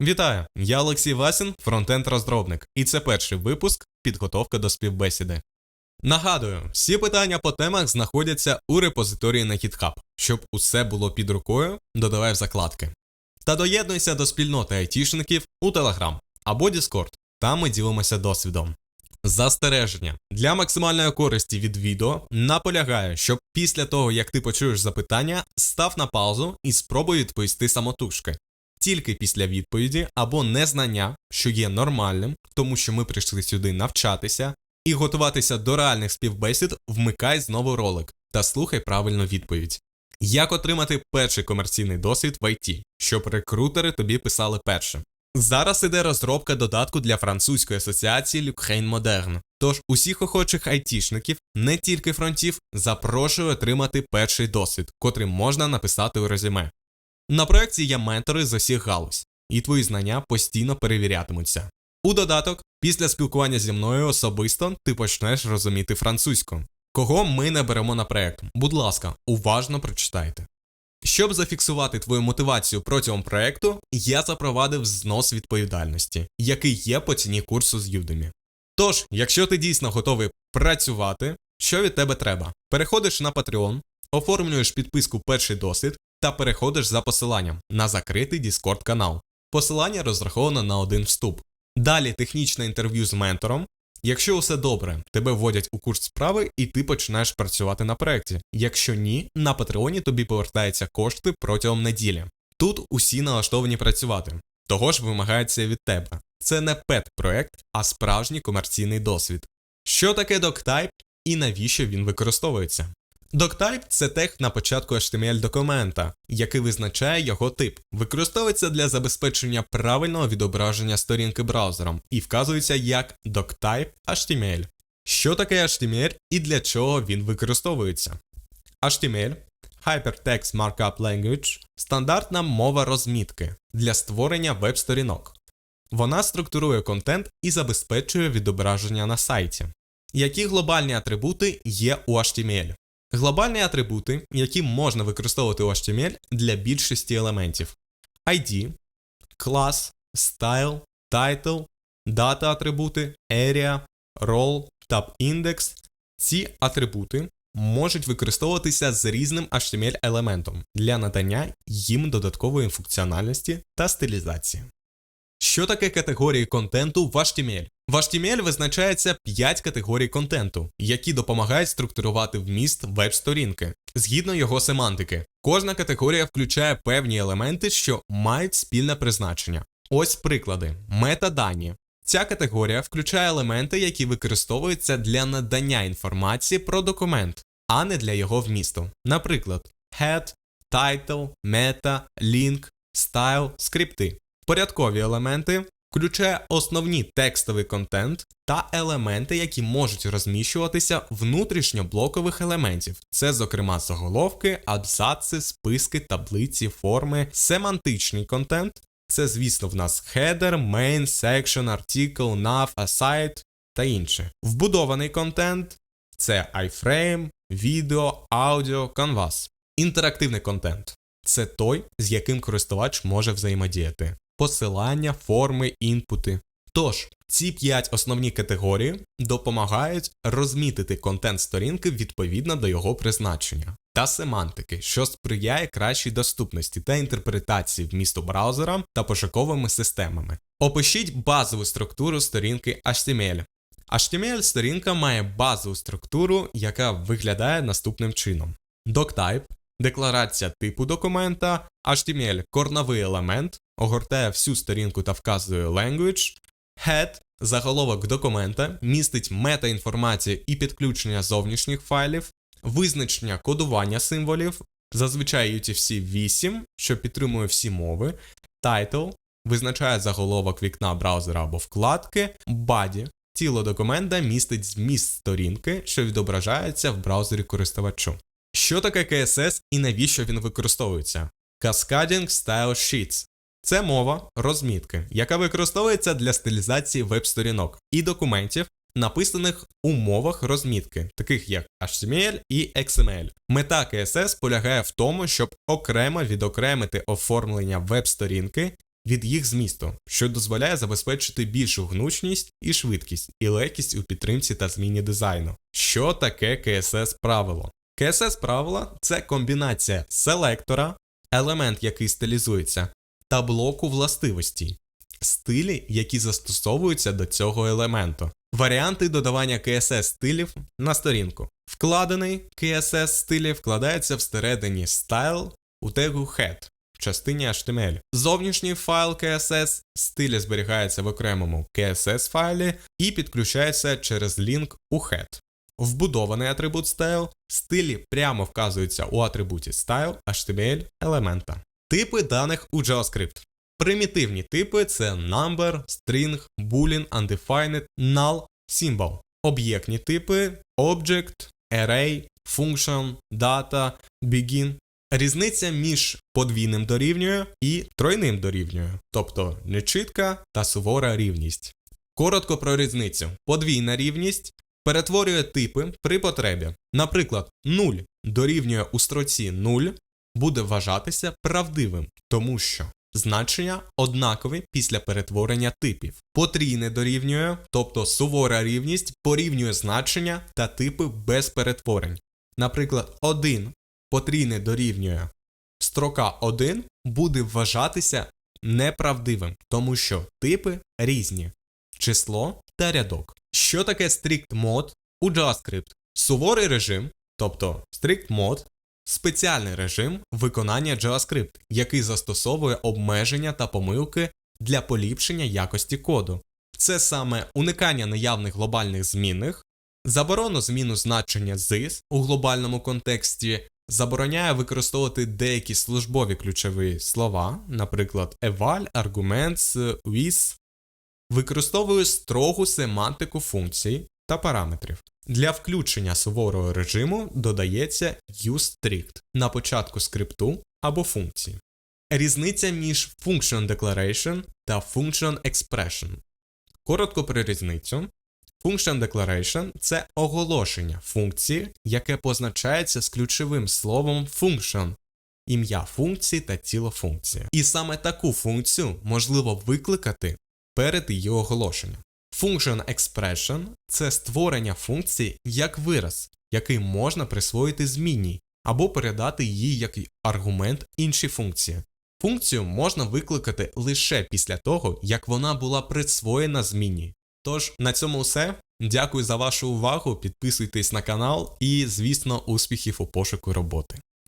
Вітаю! Я Олексій Васін, фронтенд-розробник, і це перший випуск підготовка до співбесіди. Нагадую, всі питання по темах знаходяться у репозиторії на GitHub. Щоб усе було під рукою, додавай в закладки. Та доєднуйся до спільноти айтішників у Telegram або Discord. Там ми ділимося досвідом. Застереження для максимальної користі від відео наполягаю, щоб після того, як ти почуєш запитання, став на паузу і спробуй відповісти самотужки. Тільки після відповіді або незнання, що є нормальним, тому що ми прийшли сюди навчатися і готуватися до реальних співбесід, вмикай знову ролик та слухай правильну відповідь. Як отримати перший комерційний досвід в ІТ, щоб рекрутери тобі писали перше? Зараз іде розробка додатку для французької асоціації L'Ukraine Moderne. Тож усіх охочих айтішників, не тільки фронтів, запрошую отримати перший досвід, котрий можна написати у резюме. На проєкті є ментори з усіх галузь, і твої знання постійно перевірятимуться. У додаток, після спілкування зі мною особисто ти почнеш розуміти французьку. Кого ми не беремо на проєкт? Будь ласка, уважно прочитайте. Щоб зафіксувати твою мотивацію протягом проєкту, я запровадив знос відповідальності, який є по ціні курсу з Udemy. Тож, якщо ти дійсно готовий працювати, що від тебе треба? Переходиш на Patreon, оформлюєш підписку перший досвід та переходиш за посиланням на закритий Discord канал. Посилання розраховано на один вступ. Далі технічне інтерв'ю з ментором. Якщо усе добре, тебе вводять у курс справи і ти починаєш працювати на проєкті. Якщо ні, на Патреоні тобі повертаються кошти протягом неділі. Тут усі налаштовані працювати, того ж вимагається від тебе. Це не пет-проект, а справжній комерційний досвід. Що таке доктайп і навіщо він використовується? Доктайп це тег на початку HTML документа, який визначає його тип, використовується для забезпечення правильного відображення сторінки браузером і вказується як doctype HTML. Що таке HTML і для чого він використовується? HTML Hypertext Markup Language стандартна мова розмітки для створення веб-сторінок. Вона структурує контент і забезпечує відображення на сайті. Які глобальні атрибути є у HTML? Глобальні атрибути, які можна використовувати у HTML для більшості елементів: ID, клас, style, title, дата атрибути, area, role, tab-index. Ці атрибути можуть використовуватися з різним HTML-елементом для надання їм додаткової функціональності та стилізації. Що таке категорії контенту в HTML? В HTML визначається 5 категорій контенту, які допомагають структурувати вміст веб-сторінки згідно його семантики. Кожна категорія включає певні елементи, що мають спільне призначення. Ось приклади: метадані. Ця категорія включає елементи, які використовуються для надання інформації про документ, а не для його вмісту. Наприклад, head, title, meta, link, style, скрипти. Порядкові елементи включає основні текстовий контент та елементи, які можуть розміщуватися внутрішньо блокових елементів. Це, зокрема, заголовки, абзаци, списки, таблиці, форми, семантичний контент. Це, звісно, в нас header, main, section, article, nav, aside та інше. Вбудований контент це iframe, відео, аудіо, canvas. Інтерактивний контент це той, з яким користувач може взаємодіяти посилання, форми, інпути. Тож, ці 5 основні категорії допомагають розмітити контент сторінки відповідно до його призначення та семантики, що сприяє кращій доступності та інтерпретації вмісту браузера та пошуковими системами. Опишіть базову структуру сторінки HTML. HTML-сторінка має базову структуру, яка виглядає наступним чином: doctype декларація типу документа, HTML корновий елемент, огортає всю сторінку та вказує language, head заголовок документа, містить метаінформацію і підключення зовнішніх файлів, визначення кодування символів, зазвичай UTF 8, що підтримує всі мови, title визначає заголовок вікна браузера або вкладки, body тіло документа містить зміст сторінки, що відображається в браузері користувачу. Що таке CSS і навіщо він використовується? Cascading Style Sheets це мова розмітки, яка використовується для стилізації веб-сторінок і документів, написаних у мовах розмітки, таких як HTML і XML. Мета CSS полягає в тому, щоб окремо відокремити оформлення веб-сторінки від їх змісту, що дозволяє забезпечити більшу гнучність і швидкість, і легкість у підтримці та зміні дизайну. Що таке CSS правило? CSS правила це комбінація селектора, елемент, який стилізується, та блоку властивостей, стилі, які застосовуються до цього елементу. Варіанти додавання CSS стилів на сторінку. Вкладений CSS стилі вкладається всередині style у тегу head в частині HTML. Зовнішній файл CSS стилі зберігається в окремому CSS файлі і підключається через лінк у head. Вбудований атрибут style стилі прямо вказуються у атрибуті style HTML елемента. Типи даних у JavaScript. Примітивні типи це number, string, boolean, undefined, null, symbol. Об'єктні типи object, array, function, data, begin. Різниця між подвійним дорівнює і тройним дорівнює, тобто нечітка та сувора рівність. Коротко про різницю. Подвійна рівність перетворює типи при потребі. Наприклад, 0 дорівнює у строці 0 буде вважатися правдивим, тому що значення однакові після перетворення типів. Потрійне дорівнює, тобто сувора рівність порівнює значення та типи без перетворень. Наприклад, 1 потрійне дорівнює строка 1 буде вважатися неправдивим, тому що типи різні число та рядок. Що таке strict mode у JavaScript? Суворий режим, тобто strict mode, спеціальний режим виконання JavaScript, який застосовує обмеження та помилки для поліпшення якості коду. Це саме уникання наявних глобальних змінних, заборону зміну значення this у глобальному контексті, забороняє використовувати деякі службові ключові слова, наприклад, eval, arguments, with, використовує строгу семантику функцій та параметрів. Для включення суворого режиму додається useStrict на початку скрипту або функції. Різниця між Function Declaration та Function Expression. Коротко про різницю. Function Declaration це оголошення функції, яке позначається з ключовим словом function, ім'я функції та тіло функції. І саме таку функцію можливо викликати перед її оголошенням. Function Expression це створення функції як вираз, який можна присвоїти змінній, або передати її як аргумент іншій функції. Функцію можна викликати лише після того, як вона була присвоєна зміні. Тож на цьому все. Дякую за вашу увагу. Підписуйтесь на канал і, звісно, успіхів у пошуку роботи.